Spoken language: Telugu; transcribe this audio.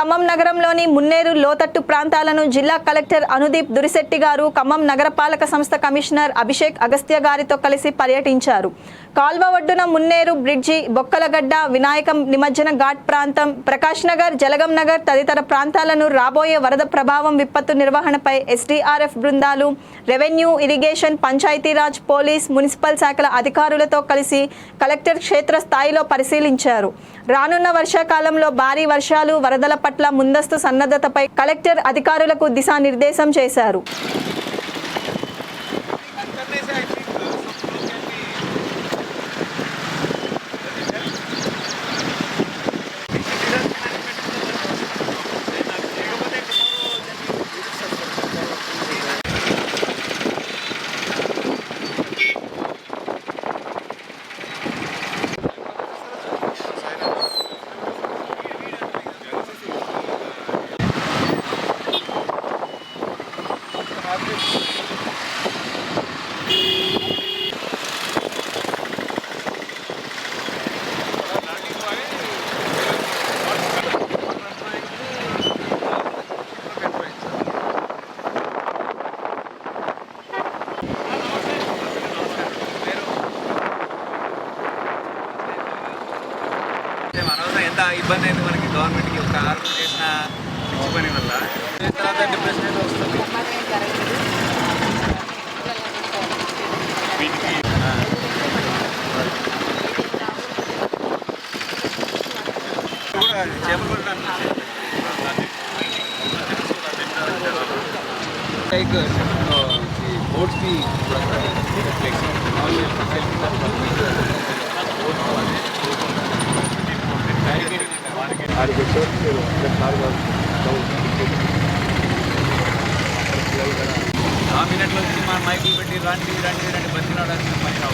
ఖమ్మం నగరంలోని మున్నేరు లోతట్టు ప్రాంతాలను జిల్లా కలెక్టర్ అనుదీప్ దురిశెట్టి గారు ఖమ్మం నగరపాలక సంస్థ కమిషనర్ అభిషేక్ అగస్త్య గారితో కలిసి పర్యటించారు. కాల్వ ఒడ్డున మున్నేరు బ్రిడ్జి బొక్కలగడ్డ వినాయకం నిమజ్జన ఘాట్ ప్రాంతం ప్రకాష్ నగర్ జలగం నగర్ తదితర ప్రాంతాలను రాబోయే వరద ప్రభావం విపత్తు నిర్వహణపై ఎస్డీఆర్ఎఫ్ బృందాలు revenue irrigation Panchayati Raj police municipal శాఖల అధికారులతో కలిసి కలెక్టర్ క్షేత్రస్థాయిలో పరిశీలించారు. రానున్న వర్షాకాలంలో భారీ వర్షాలు వరదల పట్ల ముందస్తు సన్నద్ధతపై కలెక్టర్ అధికారులకు దిశానిర్దేశం చేశారు. ఎంత ఇబ్బంది అయింది మనకి గవర్నమెంట్కి ఒక ఆర్డర్ చేసిన లైక్ బోట్స్కి వచ్చి కారు మైకులు పెట్టి రాండి రాండి రండి బతికినాడు? అని పైన